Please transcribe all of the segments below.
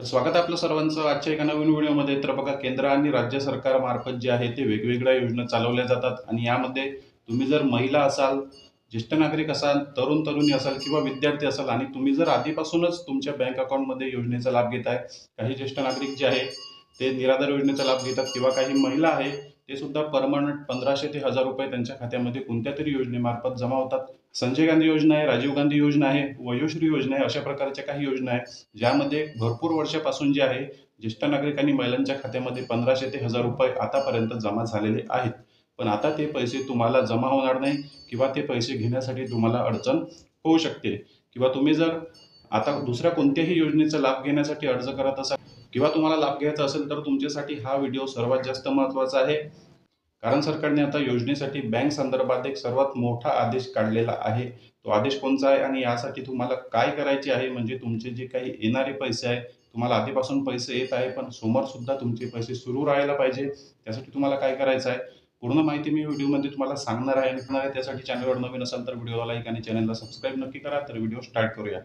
तर स्वागत आपलं सर्वांचं. आजच्या एका नवीन व्हिडिओमध्ये तर बघा केंद्र आणि राज्य सरकारमार्फत जे आहे ते वेगवेगळ्या योजना चालवल्या जातात. आणि यामध्ये तुम्ही जर महिला असाल ज्येष्ठ नागरिक असाल तरुण तरुणी असाल किंवा विद्यार्थी असाल आणि तुम्ही जर आधीपासूनच तुमच्या बँक अकाउंटमध्ये योजनेचा लाभ घेत आहे काही ज्येष्ठ नागरिक जे आहे ते निराधार योजनेचा लाभ घेतात किंवा काही महिला आहे ते सुद्धा परमनंट पंधराशे ते हजार रुपये त्यांच्या खात्यामध्ये कोणत्या तरी योजनेमार्फत जमा होतात. संजय गांधी योजना आहे राजीव गांधी योजना आहे वयोश्री योजना आहे अशा प्रकारच्या काही योजना आहे ज्यामध्ये भरपूर वर्षापासून जे आहे ज्येष्ठ नागरिक आणि महिलांच्या खात्यामध्ये पंधराशे ते हजार रुपये आतापर्यंत जमा झालेले आहेत. पण आता ते पैसे तुम्हाला जमा होणार नाही किंवा ते पैसे घेण्यासाठी तुम्हाला अडचण होऊ शकते. किंवा तुम्ही जर आता दुसऱ्या कोणत्याही योजनेचा लाभ घेण्यासाठी अर्ज करत असाल किंवा तुम्हाला लाभ घ्यायचा असेल तर तुमच्यासाठी हा व्हिडिओ सर्वात जास्त महत्त्वाचा आहे. कारण सरकारने आता योजनेसाठी बँक संदर्भात एक सर्वात मोठा आदेश काढलेला आहे. तो आदेश कोणता आहे आणि यासाठी तुम्हाला काय करायचे आहे? म्हणजे तुमचे जे काही येणारे पैसे आहे तुम्हाला आधीपासून पैसे येत आहे पण समोरसुद्धा तुमचे पैसे सुरू राहायला पाहिजे. त्यासाठी तुम्हाला काय करायचं आहे? पूर्ण माहिती मी व्हिडिओमध्ये तुम्हाला सांगणार आहे. आणि आहे त्यासाठी चॅनलवर नवीन असाल तर व्हिडिओला लाईक आणि चॅनलला सबस्क्राईब नक्की करा. तर व्हिडिओ स्टार्ट करूया.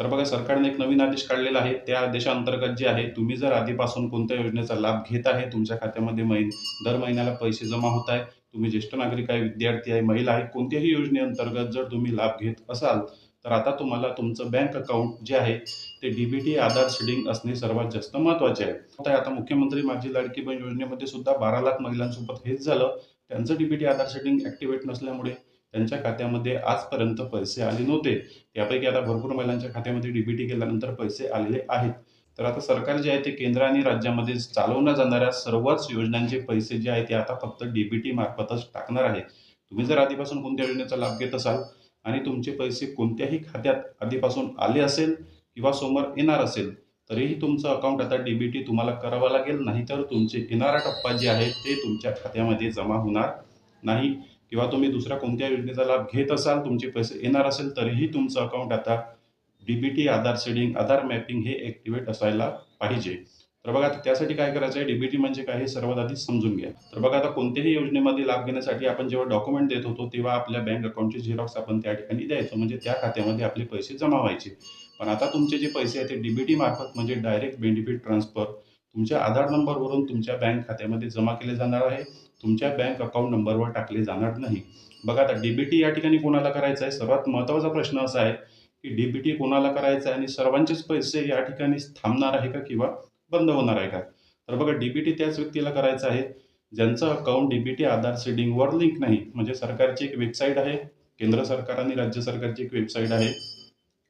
तर बघा सरकारने एक नवीन आदेश काढलेला आहे. त्या आदेशाअंतर्गत जे आहे तुम्ही जर आधीपासून कोणत्या योजनेचा लाभ घेत आहे तुमच्या खात्यामध्ये महिन दर महिन्याला पैसे जमा होत आहे तुम्ही ज्येष्ठ नागरिक आहे विद्यार्थी आहे महिला आहे कोणत्याही योजनेअंतर्गत जर तुम्ही लाभ घेत असाल तर आता तुम्हाला तुमचं बँक अकाउंट जे आहे ते डीबीटी आधार सीडिंग असणे सर्वात जास्त महत्त्वाचे आहे. आता आता मुख्यमंत्री माझी लाडकी बहीण योजनेमध्ये सुद्धा बारा लाख महिलांसोबत हेच झालं. त्यांचं डीबीटी आधार सेटिंग ॲक्टिवेट नसल्यामुळे त्यांच्या खात्यामध्ये आजपर्यंत पैसे आले नव्हते. त्यापैकी आता भरपूर महिलांच्या खात्यामध्ये डीबीटी केल्यानंतर पैसे आलेले आहेत. तर आता सरकार जे आहे ते केंद्र आणि राज्यामध्ये चालवल्या जाणाऱ्या सर्वच योजनांचे पैसे जे आहेत ते आता फक्त डीबीटी मार्फतच टाकणार आहे. तुम्ही जर आधीपासून कोणत्या योजनेचा लाभ घेत असाल आणि तुमचे पैसे कोणत्याही खात्यात आधीपासून आले असेल किंवा समोर येणार असेल तरीही तुमचं अकाउंट आता डीबीटी तुम्हाला करावं लागेल. नाहीतर तुमचे येणारा टप्पा जे आहे ते तुमच्या खात्यामध्ये जमा होणार नाही. किंवा तुम्ही दुसऱ्या कोणत्या योजनेचा लाभ घेत असाल तुमचे पैसे येणार असेल तरीही तुमचं अकाउंट आता DBT Aadhaar seeding Aadhaar mapping हे ॲक्टिवेट असायला पाहिजे. तर बघा आता त्यासाठी काय करायचं आहे? डीबीटी म्हणजे काय हे सर्वात आधी समजून घ्या. तर बघा आता कोणत्याही योजनेमध्ये लाभ घेण्यासाठी आपण जेव्हा डॉक्युमेंट देत होतो तेव्हा आपल्या बँक अकाउंटचे झेरॉक्स आपण त्या ठिकाणी द्यायचो. म्हणजे त्या खात्यामध्ये आपले पैसे जमा व्हायचे. पण आता तुमचे जे पैसे आहेत ते डीबीटी मार्फत म्हणजे डायरेक्ट बेनिफिट ट्रान्सफर तुमच्या आधार नंबरवरून तुमच्या बँक खात्यामध्ये जमा केले जाणार आहे. तुमच्या बँक अकाउंट नंबरवर टाकले जाणार नाही. बघा आता डीबीटी या ठिकाणी कोणाला करायचं आहे? सर्वात महत्त्वाचा प्रश्न असा आहे की डीबीटी कोणाला करायचं आहे आणि सर्वांचेच पैसे या ठिकाणी थांबणार आहे का किंवा बंद होणार आहे का? तर बघा डीबीटी त्याच व्यक्तीला करायचं आहे ज्यांचं अकाउंट डीबीटी आधार सीडिंगवर लिंक नाही. म्हणजे सरकारची एक वेबसाईट आहे केंद्र सरकार आणि राज्य सरकारची एक वेबसाईट आहे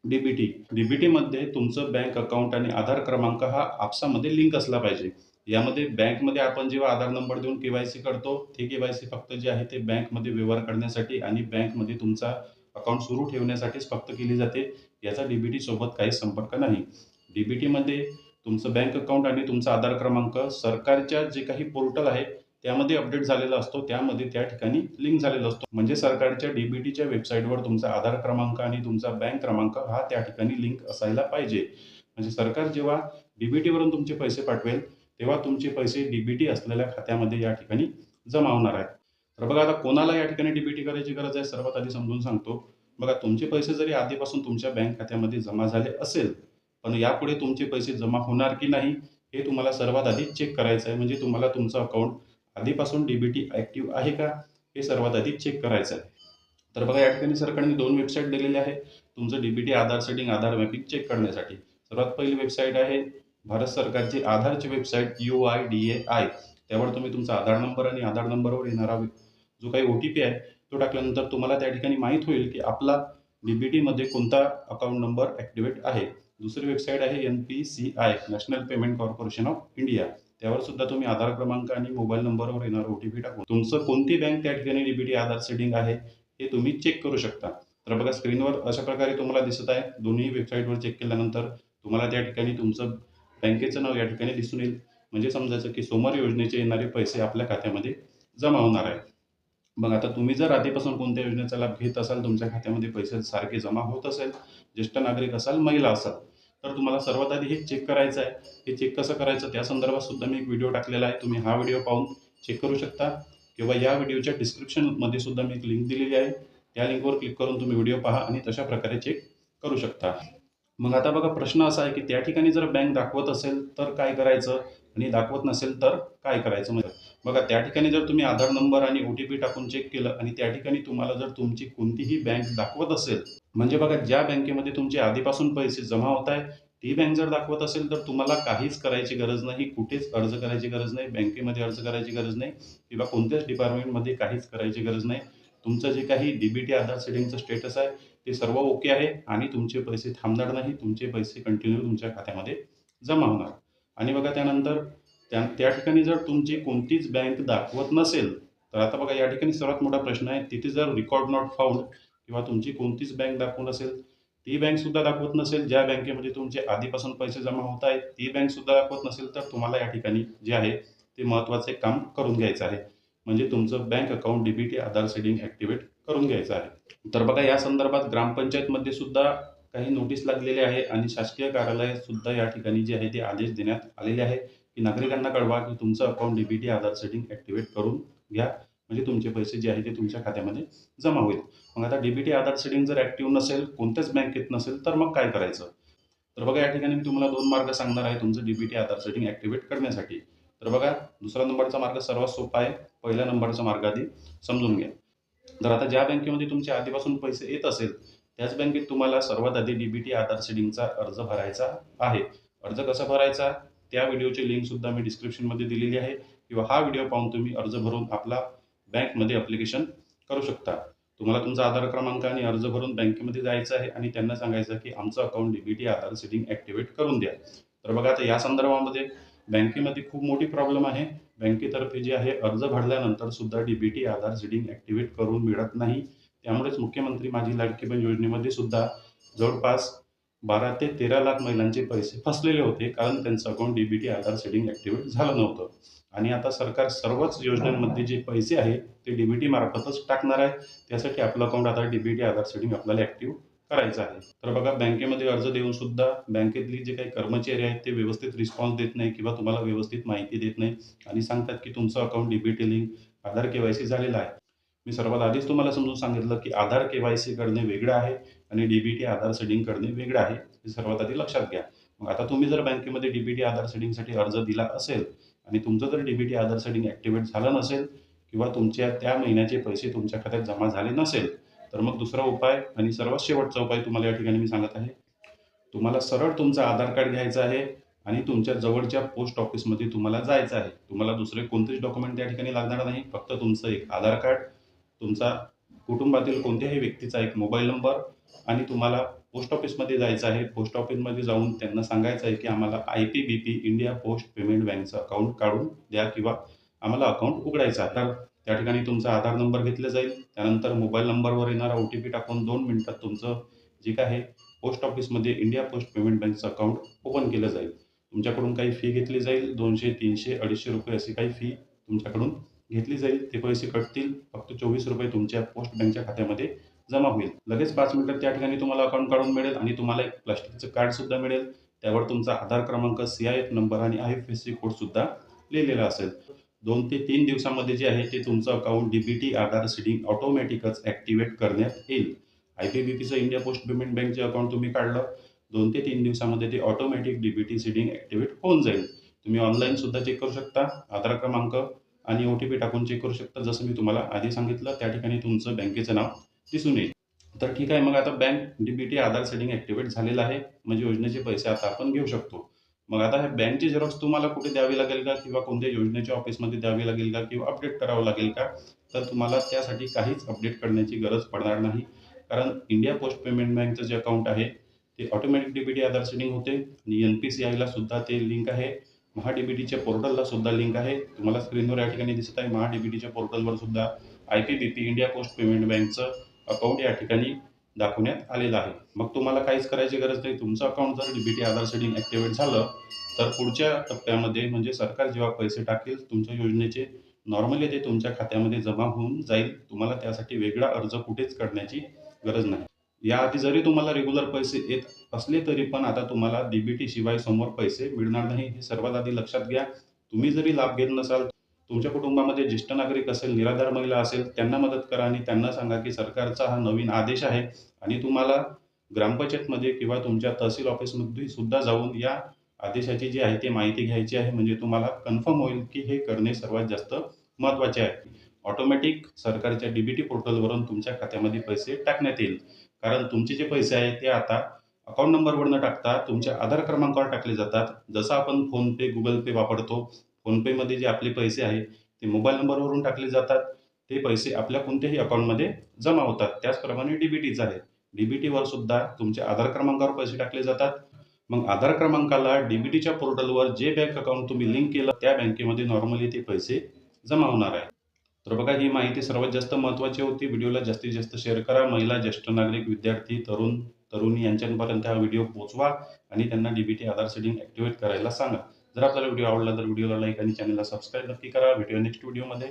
डीबीटी डीबीटीमध्ये तुमचं बँक अकाउंट आणि आधार क्रमांक हा आपसामध्ये लिंक असला पाहिजे. यामध्ये बँकमध्ये आपण जेव्हा आधार नंबर देऊन के वाय सी करतो ते केवायसी फक्त जे आहे ते बँकमध्ये व्यवहार करण्यासाठी आणि बँकमध्ये तुमचा अकाउंट सुरू ठेवण्यासाठीच फक्त केली जाते. याचा डी बी सोबत काही संपर्क नाही. डी बी टीमध्ये तुमचं बँक अकाउंट आणि तुमचा आधार क्रमांक सरकारच्या जे काही पोर्टल आहे त्यामध्ये अपडेट झालेला असतो. त्यामध्ये त्या ठिकाणी लिंक झालेला असतो. म्हणजे सरकारच्या डी बी टीच्या वेबसाईटवर तुमचा आधार क्रमांक आणि तुमचा बँक क्रमांक हा त्या ठिकाणी लिंक असायला पाहिजे. म्हणजे सरकार जेव्हा डी बी टीवरून तुमचे पैसे पाठवेल तेव्हा तुमचे पैसे डीबीटी असलेल्या खात्यामध्ये या ठिकाणी जमा होणार आहेत. तर बघा आता कोणाला या ठिकाणी डीबीटी करायची गरज आहे सर्वात आधी समजून सांगतो. बघा तुमचे पैसे जरी आधीपासून तुमच्या बँक खात्यामध्ये जमा झाले असेल पण यापुढे तुमचे पैसे जमा होणार की नाही हे तुम्हाला सर्वात आधी चेक करायचं आहे. म्हणजे तुम्हाला तुमचं अकाउंट आधीपासून डीबीटी ॲक्टिव्ह आहे का हे सर्वात आधी चेक करायचं आहे. तर बघा या ठिकाणी सरकारने दोन वेबसाईट दिलेले आहे. तुमचं DBT Aadhaar setting Aadhaar mapping check करण्यासाठी. सर्वात पहिली वेबसाईट आहे भारत सरकारची आधारची website U I D A I त्यावर तुम्ही तुमचा आधार नंबर आणि आधार नंबरवर येणारा जो काही ओ टी पी आहे तो टाकल्यानंतर तुम्हाला त्या ठिकाणी माहीत होईल की आपला डीबीटीमध्ये कोणता अकाउंट नंबर ॲक्टिवेट आहे. दुसरी वेबसाईट आहे N P C I national payment corporation of India त्यावर सुद्धा तुम्ही आधार क्रमांक आणि मोबाईल नंबरवर येणार ओ टी पी टाकून. तुमचं कोणती बँक त्या ठिकाणी डीबीटी आधार सेटिंग आहे हे तुम्ही चेक करू शकता. तर बघा स्क्रीनवर अशा प्रकारे तुम्हाला दिसत आहे. दोन्ही वेबसाईटवर चेक केल्यानंतर तुम्हाला त्या ठिकाणी तुमचं बँकेचं नाव या ठिकाणी दिसून येईल. म्हणजे समजायचं की सोमवार योजनेचे येणारे पैसे आपल्या खात्यामध्ये जमा होणार आहे मग आता तुम्ही जर आधीपासून कोणत्या योजनेचा लाभ घेत असाल तुमच्या खात्यामध्ये पैसे सारखे जमा होत असेल ज्येष्ठ नागरिक असाल महिला असाल तर तुम्हाला सर्वात आधी हे चेक करायचं आहे. हे चेक कसं करायचं? त्या संदर्भात सुद्धा मी एक व्हिडिओ टाकलेला आहे. तुम्ही हा व्हिडिओ पाहून चेक करू शकता. किंवा या व्हिडिओच्या डिस्क्रिप्शनमध्ये सुद्धा मी एक लिंक दिलेली आहे. त्या लिंकवर क्लिक करून तुम्ही व्हिडिओ पहा आणि तशा प्रकारे चेक करू शकता. मग आता बघा प्रश्न असा आहे की त्या ठिकाणी जर बँक दाखवत असेल तर काय करायचं? आणि दाखवत नसेल तर काय करायचं? म्हणजे बघा त्या ठिकाणी जर तुम्ही आधार नंबर आणि ओ टी पी टाकून चेक केलं आणि त्या ठिकाणी तुम्हाला जर तुमची कोणतीही बँक दाखवत असेल म्हणजे बघा ज्या बँकेमध्ये तुमचे आधीपासून पैसे जमा होत आहे ती बँक जर दाखवत असेल तर तुम्हाला काहीच करायची गरज नाही कुठेच अर्ज करायची गरज नाही बँकेमध्ये अर्ज करायची गरज नाही किंवा कोणत्याच डिपार्टमेंटमध्ये काहीच करायची गरज नाही. तुमचं जे काही डीबीटी आधार सेटिंगचं स्टेटस आहे ते सर्व ओके आहे आणि तुमचे पैसे थांबणार नाही तुमचे पैसे कंटिन्यू तुमच्या खात्यामध्ये जमा होणार. आणि बघा त्यानंतर त्या त्या ठिकाणी जर तुमची कोणतीच बँक दाखवत नसेल तर आता बघा या ठिकाणी सर्वात मोठा प्रश्न आहे तिथे जर रेकॉर्ड नॉट फाउंड किंवा तुमची कोणतीच बँक दाखवत नसेल ती बँक सुद्धा दाखवत नसेल ज्या बँकेमध्ये तुमचे आधीपासून पैसे जमा होत आहेत ती बँकसुद्धा दाखवत नसेल तर तुम्हाला या ठिकाणी जे आहे ते महत्त्वाचे काम करून घ्यायचं आहे. म्हणजे तुमचं bank account DBT Aadhaar setting activate करून घ्यायचं आहे. तर बघा या संदर्भात ग्रामपंचायतमध्ये सुद्धा काही नोटीस लागलेली आहे आणि शासकीय कार्यालयात सुद्धा या ठिकाणी जे आहे ते आदेश देण्यात आलेले आहे की नागरिकांना कळवा की तुमचं account DBT Aadhaar setting activate करून घ्या. म्हणजे तुमचे पैसे जे आहे ते तुमच्या खात्यामध्ये जमा होईल. मग आता डीबीटी आधार सेटिंग जर ॲक्टिव्ह नसेल कोणत्याच बँकेत नसेल तर मग काय करायचं? तर बघा या ठिकाणी मी तुम्हाला दोन मार्ग सांगणार आहे तुमचं डीबीटी आधार सेटिंग ॲक्टिवेट करण्यासाठी. तर बघा दुसरा नंबरचा मार्ग सर्वात सोपा आहे. पहिल्या नंबरचा मार्ग आधी समजून घ्या. तर आता ज्या बँकेमध्ये तुमचे आधीपासून पैसे येत असेल त्याच बँकेत तुम्हाला सर्वात आधी डी बी टी आधार सेडिंगचा अर्ज भरायचा आहे. अर्ज कसा भरायचा? त्या व्हिडिओची लिंकसुद्धा मी डिस्क्रिप्शनमध्ये दिलेली आहे किंवा हा व्हिडिओ पाहून तुम्ही अर्ज भरून आपला बँकमध्ये अप्लिकेशन करू शकता. तुम्हाला तुमचा आधार क्रमांक आणि अर्ज भरून बँकेमध्ये जायचं आहे आणि त्यांना सांगायचं की आमचं account DBT Aadhaar setting activate करून द्या. तर बघा आता या संदर्भामध्ये बँकेमध्ये खूप मोठी प्रॉब्लेम आहे. बँकेतर्फे जे आहे अर्ज भरल्यानंतर सुद्धा डीबीटी आधार सेटिंग ॲक्टिवेट करून मिळत नाही. त्यामुळेच मुख्यमंत्री माझी लाडकी बहीण योजनेमध्ये सुद्धा जवळपास बारा ते तेरा लाख महिलांचे पैसे फसलेले होते कारण त्यांचं account DBT Aadhaar seeding activate झालं नव्हतं. आणि आता सरकार सर्वच योजनांमध्ये जे पैसे आहेत ते डीबीटी मार्फतच टाकणार आहे. त्यासाठी आपलं अकाउंट आता डीबीटी आधार सेडिंग आपल्याला ॲक्टिव्ह करायचं आहे. तर बघा बँकेमध्ये अर्ज देऊन सुद्धा बँकेतली जे काही कर्मचारी आहेत ते व्यवस्थित रिस्पॉन्स देत नाही किंवा तुम्हाला व्यवस्थित माहिती देत नाही आणि सांगतात की तुमचं account DBT link Aadhaar K Y C झालेलं आहे. मी सर्वात आधीच तुम्हाला समजून सांगितलं की आधार के वाय सी करणे वेगळं आहे आणि डीबीटी आधार सेडिंग करणे वेगळं आहे. हे सर्वात आधी लक्षात घ्या. मग आता तुम्ही जर बँकेमध्ये डीबीटी आधार सेडिंगसाठी अर्ज दिला असेल आणि तुमचं जर डीबीटी आधार सेडिंग ॲक्टिवेट झालं नसेल किंवा तुमच्या त्या महिन्याचे पैसे तुमच्या खात्यात जमा झाले नसेल तर मग दुसरा उपाय आणि सर्वात शेवटचा उपाय तुम्हाला या ठिकाणी मी सांगत आहे. तुम्हाला सरळ तुमचा आधार कार्ड घ्यायचं आहे आणि तुमच्या जवळच्या पोस्ट ऑफिसमध्ये तुम्हाला जायचं आहे. तुम्हाला दुसरे कोणतेच डॉक्युमेंट त्या ठिकाणी लागणार नाही. फक्त तुमचं एक आधार कार्ड तुमचा कुटुंबातील कोणत्याही व्यक्तीचा एक मोबाईल नंबर आणि तुम्हाला पोस्ट ऑफिसमध्ये जायचं आहे. पोस्ट ऑफिसमध्ये जाऊन त्यांना सांगायचं आहे की आम्हाला I P B P India post payment बँकचं account काढून द्या किंवा आम्हाला अकाउंट उघडायचं आहे. तर त्या ठिकाणी तुमचा आधार नंबर घेतला जाईल. त्यानंतर मोबाईल नंबरवर येणारा ओ टी पी टाकून दोन मिनिटात तुमचं जे काय आहे पोस्ट ऑफिसमध्ये इंडिया पोस्ट पेमेंट बँकचं अकाउंट ओपन केलं जाईल. तुमच्याकडून काही फी घेतली जाईल दोनशे तीनशे अडीचशे रुपये अशी काही फी तुमच्याकडून घेतली जाईल. ते पैसे कटतील फक्त चोवीस रुपये तुमच्या पोस्ट बँकच्या खात्यामध्ये जमा होईल. लगेच पाच मिनिटात त्या ठिकाणी तुम्हाला अकाउंट काढून मिळेल आणि तुम्हाला एक प्लास्टिकचं कार्डसुद्धा मिळेल. त्यावर तुमचा आधार क्रमांक सी आय एफ नंबर आणि आय एफ एस सी कोडसुद्धा लिहिलेला असेल. दोन ते तीन दिवसामध्ये जे आहे ते तुमचं अकाउंट टी आधार सिडिंग ऑटोमॅटिकच ॲक्टिवेट करण्यात येईल. आय पी बी पीचं इंडिया पोस्ट पेमेंट बँकचे अकाउंट तुम्ही काढलं दोन ते तीन दिवसामध्ये ते automatic D P T seeding activate होऊन जाईल. तुम्ही ऑनलाईनसुद्धा चेक करू शकता आधार क्रमांक आणि ओ टी पी टाकून चेक करू शकता जसं मी तुम्हाला आधी सांगितलं त्या ठिकाणी तुमचं बँकेचं नाव दिसून येईल. तर ठीक आहे मग आता bank D P T Aadhaar setting activate झालेलं आहे. म्हणजे योजनेचे पैसे आता आपण घेऊ शकतो. मग आता हे बँकची झेरॉक्स तुम्हाला कुठे द्यावी लागेल का? किंवा कोणत्या योजनेच्या ऑफिसमध्ये द्यावी लागेल का? किंवा अपडेट करावं लागेल का? तर तुम्हाला त्यासाठी काहीच अपडेट करण्याची गरज पडणार नाही. कारण इंडिया पोस्ट पेमेंट बँकचं जे अकाउंट आहे ते ऑटोमॅटिक डीबीटी आधार सेटिंग होते. आणि एन पी सी आयला सुद्धा ते लिंक आहे. महाडीबीटीच्या पोर्टलला सुद्धा लिंक आहे. तुम्हाला स्क्रीनवर या ठिकाणी दिसत आहे. महाडीबीटीच्या पोर्टलवर सुद्धा I P B P India post payment बँकचं account या ठिकाणी दाखवण्यात आलेलं आहे. मग तुम्हाला काहीच करायची गरज नाही. तुमचं अकाउंट जर डीबीटी आधार सेटिंग ॲक्टिवेट झालं तर पुढच्या टप्प्यामध्ये म्हणजे सरकार जेव्हा पैसे टाकेल तुमच्या योजनेचे नॉर्मली ते तुमच्या खात्यामध्ये जमा होऊन जाईल. तुम्हाला त्यासाठी वेगळा अर्ज कुठेच करण्याची गरज नाही. याआधी जरी तुम्हाला रेग्युलर पैसे येत असले तरी पण आता तुम्हाला डीबीटी शिवाय समोर पैसे मिळणार नाही. हे सर्वात आधी लक्षात घ्या. तुम्ही जरी लाभ घेत नसाल तुमच्या कुटुंबामध्ये ज्येष्ठ नागरिक असेल निराधार महिला असेल त्यांना मदत करा आणि त्यांना सांगा की सरकारचा हा नवीन आदेश आहे आणि तुम्हाला ग्रामपंचायतमध्ये किंवा तुमच्या तहसील ऑफिसमध्ये सुद्धा जाऊन या आदेशाची जी आहे ती माहिती घ्यायची आहे. म्हणजे तुम्हाला कन्फर्म होईल की हे करणे सर्वात जास्त महत्त्वाचे आहे. ऑटोमॅटिक सरकारच्या डी बी टी पोर्टलवरून तुमच्या खात्यामध्ये पैसे टाकण्यात येईल. कारण तुमचे जे पैसे आहेत ते आता अकाउंट नंबरवर न टाकता तुमच्या आधार क्रमांकावर टाकले जातात. जसं आपण फोनपे गुगल पे वापरतो फोनपेमध्ये जे आपले पैसे आहे ते मोबाईल नंबरवरून टाकले जातात. ते पैसे आपल्या कोणत्याही अकाउंटमध्ये जमा होतात. त्याचप्रमाणे डी बी टीचं आहे. डी बी टीवर सुद्धा तुमच्या आधार क्रमांकावर पैसे टाकले जातात. मग आधार क्रमांकाला डी बी टीच्या पोर्टलवर जे बँक अकाउंट तुम्ही लिंक केलं त्या बँकेमध्ये नॉर्मली ते पैसे जमा होणार आहे. तर बघा ही माहिती सर्वात जास्त महत्त्वाची होती. व्हिडिओला जास्तीत जास्त शेअर करा. महिला ज्येष्ठ नागरिक विद्यार्थी तरुण तरुणी यांच्यापर्यंत हा व्हिडिओ पोचवा आणि त्यांना D B T Aadhaar setting activate करायला सांगा. जर आपल्याला व्हिडिओ आवडला तर व्हिडिओला लाईक आणि चॅनलला सबस्क्राईब नक्की करा. भेटूया नेक्स्ट व्हिडिओमध्ये